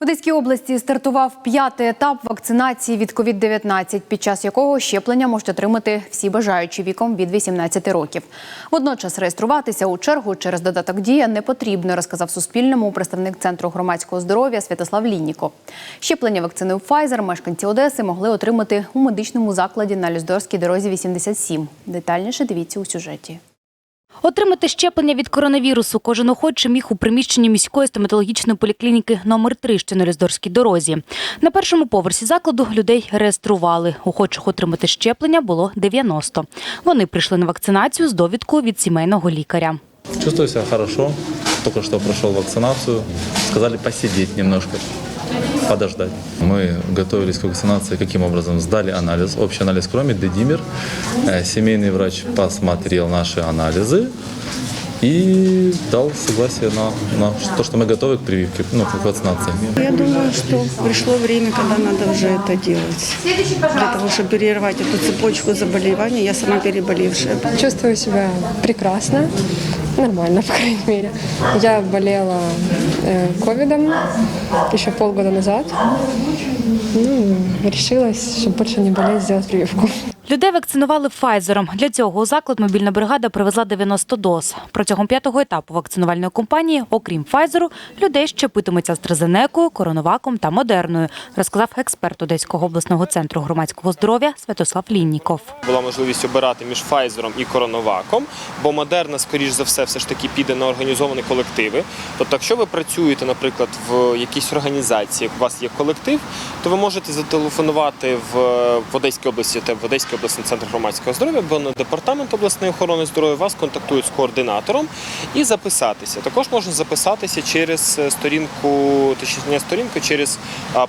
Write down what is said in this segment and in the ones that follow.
В Одеській області стартував п'ятий етап вакцинації від COVID-19, під час якого щеплення можуть отримати всі бажаючі віком від 18 років. Водночас реєструватися у чергу через додаток дія не потрібно, розказав Суспільному представник центру громадського здоров'я Святослав Лінніко. Щеплення вакциною Pfizer мешканці Одеси могли отримати у медичному закладі на Люздорській дорозі 87. Детальніше дивіться у сюжеті. Отримати щеплення від коронавірусу кожен охочий міг у приміщенні міської стоматологічної поліклініки номер 3 що на Люздорській дорозі. На першому поверсі закладу людей реєстрували. Охочих отримати щеплення було 90. Вони прийшли на вакцинацію з довідкою від сімейного лікаря. Чувствую себя хорошо. Только что прошел вакцинацию. Сказали посидеть немножко, подождать. Мы готовились к вакцинации каким образом? Сдали анализ, общий анализ крови, дедимер. Э, Семейный врач посмотрел наши анализы и дал согласие на, на то, что мы готовы к прививке, ну, к вакцинации. Я думаю, что пришло время, когда надо уже это делать. Для того, чтобы перервать эту цепочку заболеваний. Я сама переболевшая. Чувствую себя прекрасно, нормально, по крайней мере. Я болела э, ковидом еще полгода назад. Ну, решилась, чтобы больше не болеть, сделать прививку. Людей вакцинували Пфайзером. Для цього у заклад мобільна бригада привезла 90 доз. Протягом п'ятого етапу вакцинувальної кампанії, окрім Пфайзеру, людей щепитимуться AstraZeneca, Коронаваком та Модерною, розказав експерт Одеського обласного центру громадського здоров'я Святослав Лінніков. була можливість обирати між Файзером і Коронаваком, бо Модерна, скоріш за все, все ж таки піде на організовані колективи. Тобто, якщо ви працюєте, наприклад, в якійсь організації, у вас є колектив, то ви можете зателефонувати в, Одеській області та в Одеський обласний центр громадського здоров'я, або департамент обласної охорони здоров'я вас контактують з координатором і записатися. Також можна записатися через е, сторінку, точніше сторінку, через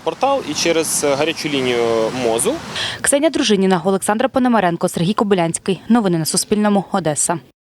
портал і через е, гарячу лінію МОЗу. Ксенія Дружиніна, Олександра Пономаренко, Сергій Кобилянський. Новини на Суспільному. Одеса.